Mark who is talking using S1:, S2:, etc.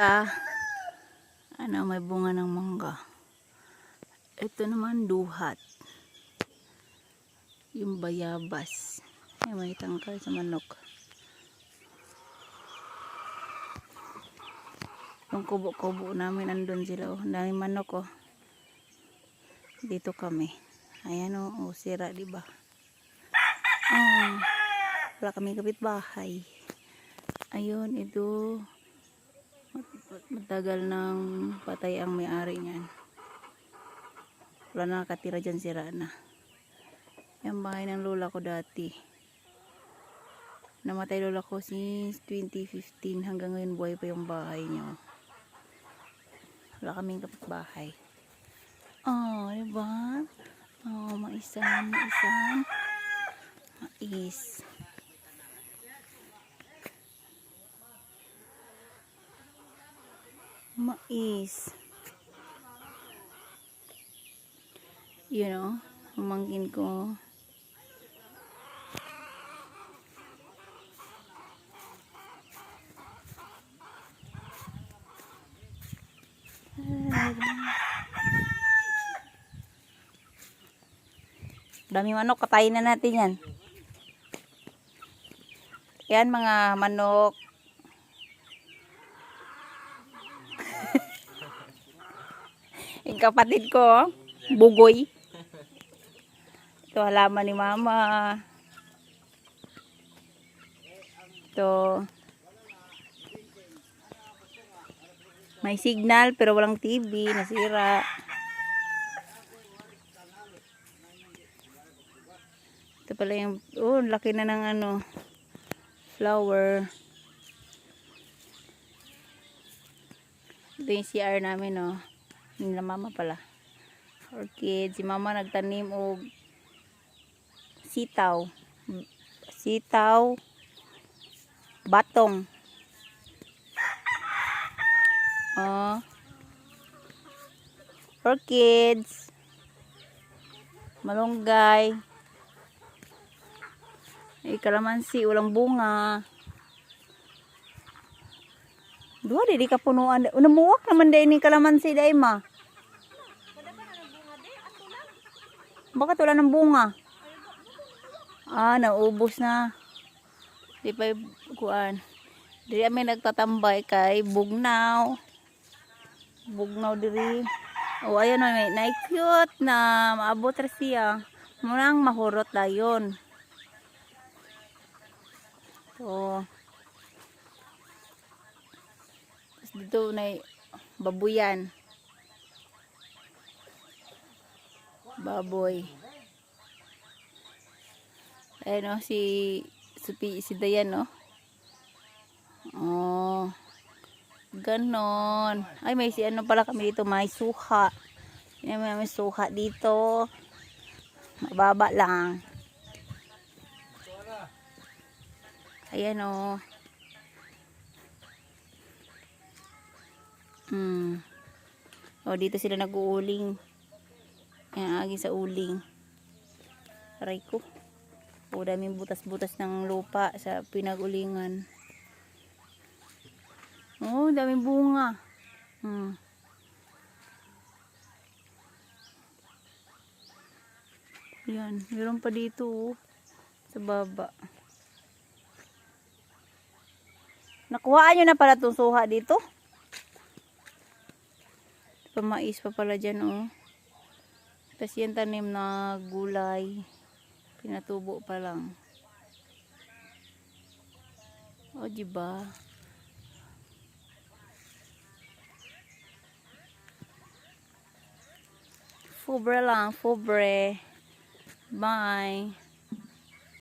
S1: Ah, ano, may bunga ng mangga. Ito naman duhat. Yung bayabas. Ay, may tangkal sa manok. Yung kubo-kubo namin, andun sila. Oh. Ang daming manok, oh. Dito kami. Ayan, oh. oh sira, di ba? Oh, wala kami kapitbahay. Ayun, ito. Mat- Matagal nang patay ang may-ari niyan. Wala na nakatira dyan, sira na. Yung bahay ng lola ko dati. Namatay lola ko since 2015 hanggang ngayon buhay pa yung bahay niyo. Wala kaming kapitbahay. Oh, diba? Oh, maisan, maisan. Mais. Mais. You know, umangkin ko. Dami manok, katayin na natin yan. Yan mga manok. Kapatid ko, oh, bugoy. Ito halaman ni mama. Ito. May signal pero walang TV, nasira. Ito pala yung, oh, laki na ng ano, flower. Ito yung CR namin, oh. Na mama pala. Orchid. Si mama nagtanim og sitaw. Sitaw. Batong. Oh. Orchids. Malunggay. Ay, kalamansi. Walang bunga. Dua di ka punuan. Namuwak naman din ni kalamansi day ma. Bakit wala ng bunga? Ah, naubos na. Di pa kuan. Diri kami nagtatambay kay Bugnaw. Bugnaw diri. Oh, ayan may na cute na maabot ra siya. Murang mahurot dayon. So, dito na babuyan. Baboy. Ayan o, si, si, si Dayan o. Oh. Ganon. Ay, may si ano pala kami dito, may suha. May, may suha dito. Mababa lang. Ayan o. Hmm. O, dito sila nag-uuling. Ayan, agi sa uling. Aray ko. O, daming butas-butas ng lupa sa pinag-ulingan. Oh, daming bunga. Hmm. Yan, meron pa dito oh, sa baba. Nakuhaan nyo na pala itong suha dito? Pamais pa pala dyan oh. Tapos yan tanim na gulay. Pinatubo pa lang. O, diba? Fubre lang, fubre. Bye.